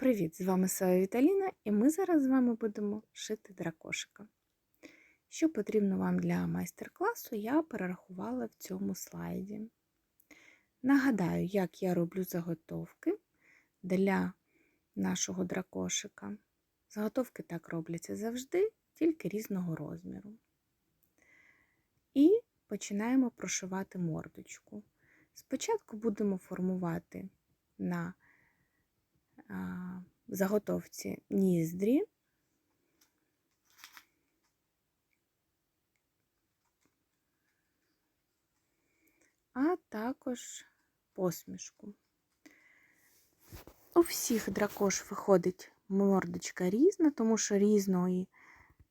Привіт! З вами Соя Віталіна, і ми зараз з вами будемо шити дракошика. Що потрібно вам для майстер-класу, я перерахувала в цьому слайді. Нагадаю, як я роблю заготовки для нашого дракошика. Заготовки так робляться завжди, тільки різного розміру. І починаємо прошивати мордочку. Спочатку будемо формувати на заготовці ніздрі. А також посмішку. У всіх дракош виходить мордочка різна, тому що різної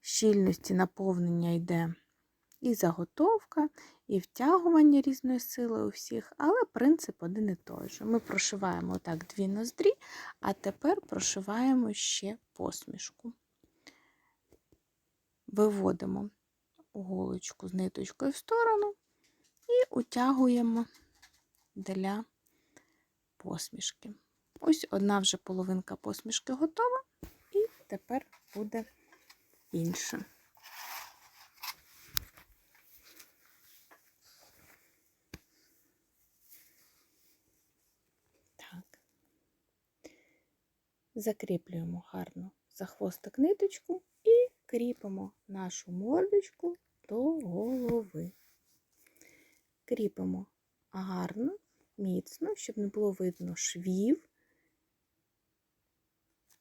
щільності наповнення йде і заготовка, і втягування різної сили у всіх, але принцип один і той же. Ми прошиваємо так дві ноздрі, а тепер прошиваємо ще посмішку. Виводимо голочку з ниточкою в сторону і утягуємо для посмішки. Ось одна вже половинка посмішки готова, і тепер буде інша. Закріплюємо гарно за хвостик ниточку і кріпимо нашу мордочку до голови. Кріпимо гарно, міцно, щоб не було видно швів.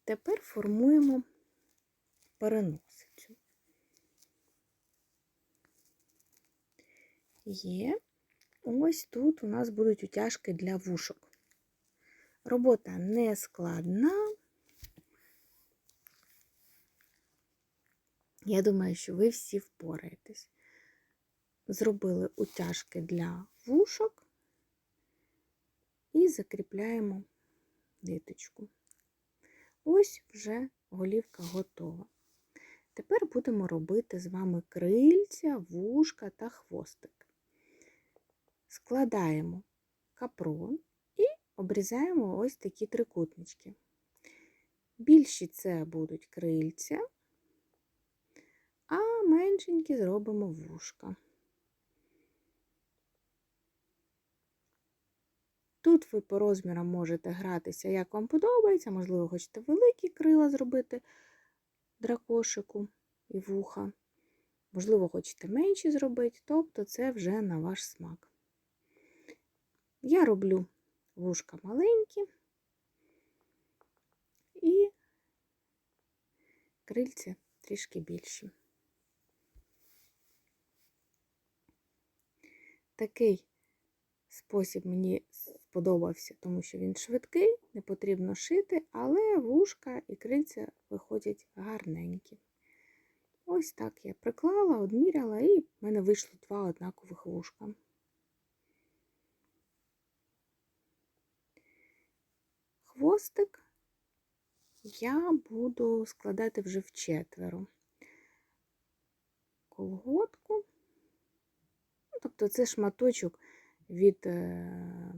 Тепер формуємо переносицю. Є. Ось тут у нас будуть утяжки для вушок. Робота не складна, Я думаю, що ви всі впораєтесь. Зробили утяжки для вушок і закріпляємо ниточку. Ось вже голівка готова. Тепер будемо робити з вами крильця, вушка та хвостик. Складаємо капрон і обрізаємо ось такі трикутнички. Більші це будуть крильця меншенькі зробимо вушка. Тут ви по розмірам можете гратися, як вам подобається, можливо, хочете великі крила зробити дракошику і вуха. Можливо, хочете менші зробити, тобто це вже на ваш смак. Я роблю вушка маленькі і крильці трішки більші. Такий спосіб мені сподобався, тому що він швидкий, не потрібно шити, але вушка і крильця виходять гарненькі. Ось так я приклала, одміряла, і в мене вийшло два однакових вушка. Хвостик я буду складати вже в четверо. Колготку. Тобто це шматочок від, е,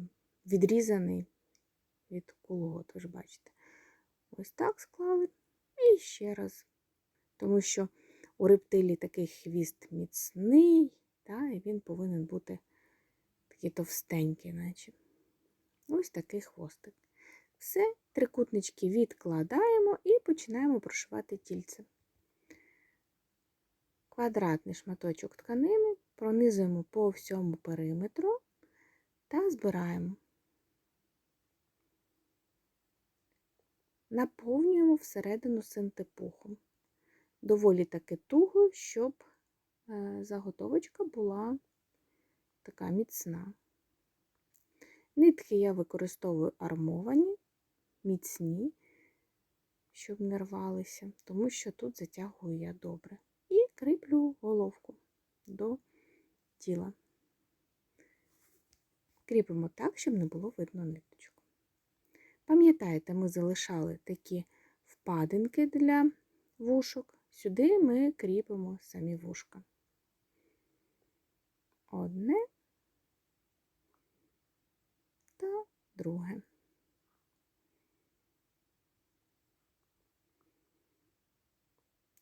відрізаний від колгот, ви ж бачите. Ось так склали. І ще раз. Тому що у рептилії такий хвіст міцний, та, і він повинен бути такий товстенький, наче. Ось такий хвостик. Все, трикутнички відкладаємо і починаємо прошивати тільце. Квадратний шматочок тканини пронизуємо по всьому периметру та збираємо. Наповнюємо всередину синтепухом. Доволі таки туго, щоб е, заготовочка була така міцна. Нитки я використовую армовані, міцні, щоб не рвалися, тому що тут затягую я добре. І кріплю головку до тіла. Кріпимо так, щоб не було видно ниточку. Пам'ятаєте, ми залишали такі впадинки для вушок. Сюди ми кріпимо самі вушка. Одне та друге.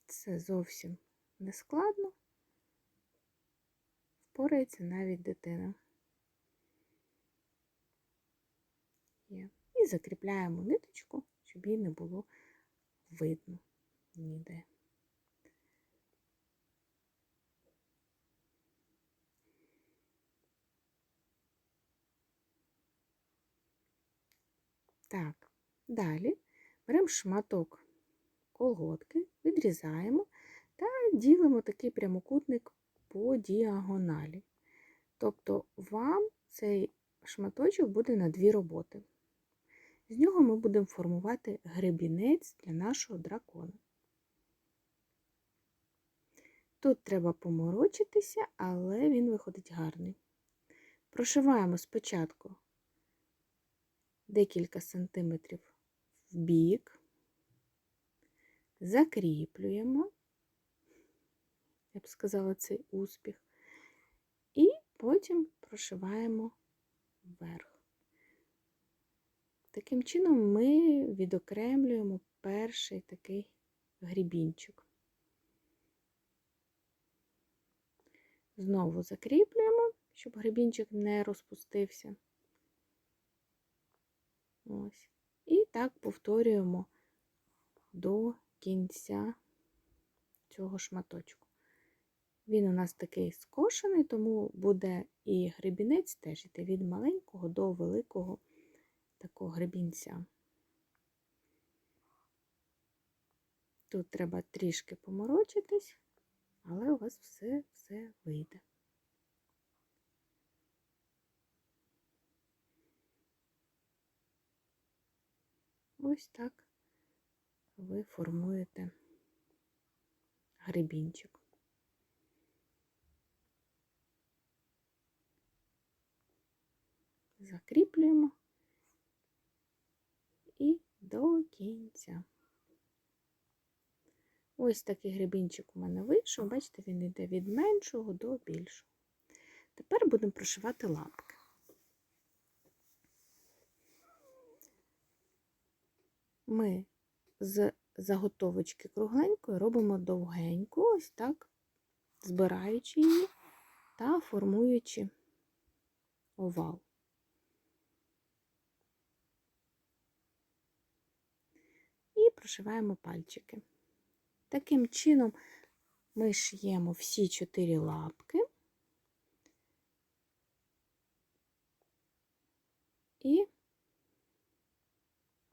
Це зовсім не складно. Впорається навіть дитина. І закріпляємо ниточку, щоб її не було видно ніде. Так, далі беремо шматок колготки, відрізаємо та ділимо такий прямокутник по діагоналі. Тобто вам цей шматочок буде на дві роботи. З нього ми будемо формувати гребінець для нашого дракона. Тут треба поморочитися, але він виходить гарний. Прошиваємо спочатку декілька сантиметрів в бік, закріплюємо, я б сказала, цей успіх, і потім прошиваємо вверх. Таким чином ми відокремлюємо перший такий грібінчик. Знову закріплюємо, щоб гребінчик не розпустився. Ось. І так повторюємо до кінця цього шматочку. Він у нас такий скошений, тому буде і гребінець теж йти від маленького до великого такого гребінця. Тут треба трішки поморочитись, але у вас все, все вийде. Ось так ви формуєте гребінчик. Закріплюємо і до кінця. Ось такий гребінчик у мене вийшов, бачите, він йде від меншого до більшого. Тепер будемо прошивати лапки. Ми з заготовочки кругленької робимо довгеньку, ось так, збираючи її та формуючи овал. І прошиваємо пальчики. Таким чином ми шиємо всі чотири лапки і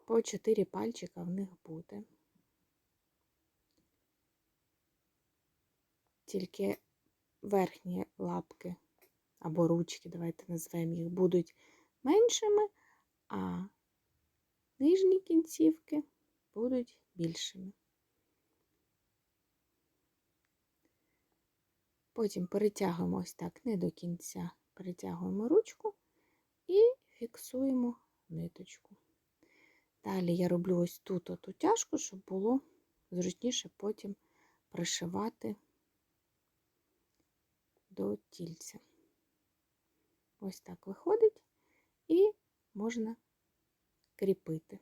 по чотири пальчика в них буде. Тільки верхні лапки або ручки, давайте назвемо їх, будуть меншими, а нижні кінцівки будуть більшими. Потім перетягуємо ось так не до кінця, перетягуємо ручку і фіксуємо ниточку. Далі я роблю ось тут оту тяжку, щоб було зручніше потім пришивати до тільця. Ось так виходить, і можна кріпити.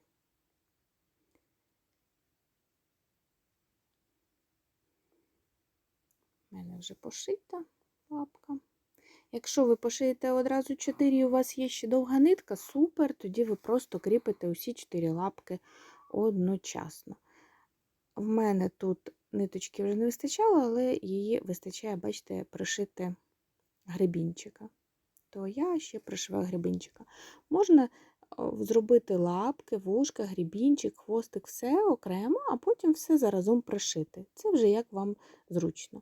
У мене вже пошита лапка. Якщо ви пошиєте одразу 4 і у вас є ще довга нитка, супер, тоді ви просто кріпите усі 4 лапки одночасно. В мене тут ниточки вже не вистачало, але її вистачає, бачите, пришити гребінчика. То я ще пришиваю гребінчика. Можна зробити лапки, вушка, гребінчик, хвостик, все окремо, а потім все заразом пришити. Це вже як вам зручно.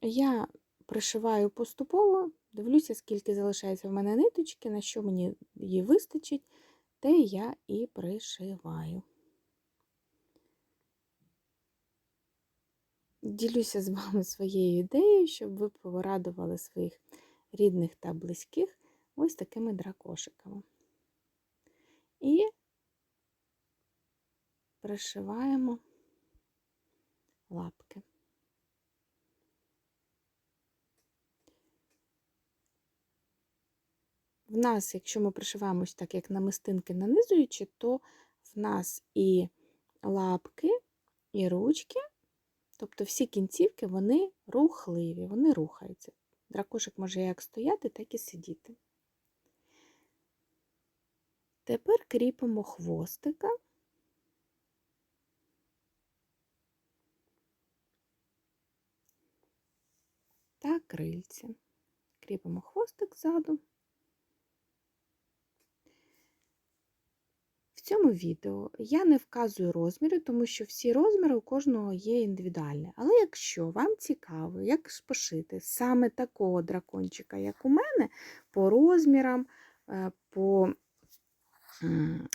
Я пришиваю поступово, дивлюся, скільки залишається в мене ниточки, на що мені її вистачить, те я і пришиваю. Ділюся з вами своєю ідеєю, щоб ви порадували своїх рідних та близьких ось такими дракошиками. І пришиваємо лапки. В нас, якщо ми пришиваємо ось так, як намистинки нанизуючи, то в нас і лапки, і ручки, Тобто всі кінцівки вони рухливі, вони рухаються. Дракошик може як стояти, так і сидіти. Тепер кріпимо хвостика. Та крильця. Кріпимо хвостик ззаду. Цьому відео я не вказую розміри, тому що всі розміри у кожного є індивідуальні. Але якщо вам цікаво, як пошити саме такого дракончика, як у мене, по розмірам, е, по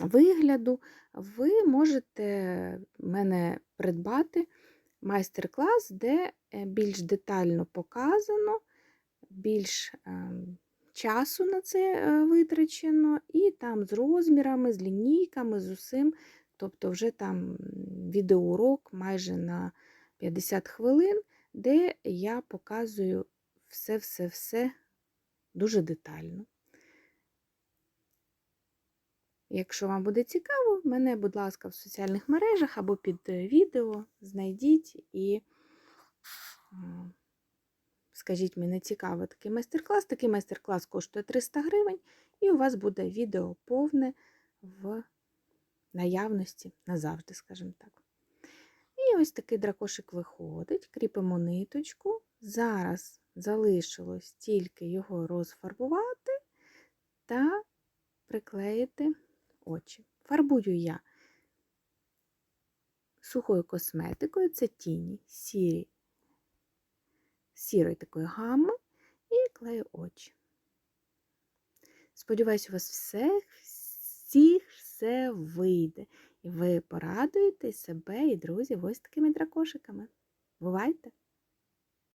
вигляду, ви можете мене придбати майстер-клас, де е, більш детально показано, більш ем, часу на це е, витрачено, і там з розмірами, з лінійками, з усім. Тобто вже там відеоурок майже на 50 хвилин, де я показую все-все-все дуже детально. Якщо вам буде цікаво, мене, будь ласка, в соціальних мережах або під е, відео знайдіть і скажіть мені, цікаво такий майстер-клас. Такий майстер-клас коштує 300 гривень, і у вас буде відео повне в наявності назавжди, скажімо так. І ось такий дракошик виходить, кріпимо ниточку. Зараз залишилось тільки його розфарбувати та приклеїти очі. Фарбую я сухою косметикою, це тіні, сірі, сірої такої гамми і клею очі. Сподіваюсь, у вас все, всіх все вийде. І ви порадуєте себе і друзів ось такими дракошиками. Бувайте!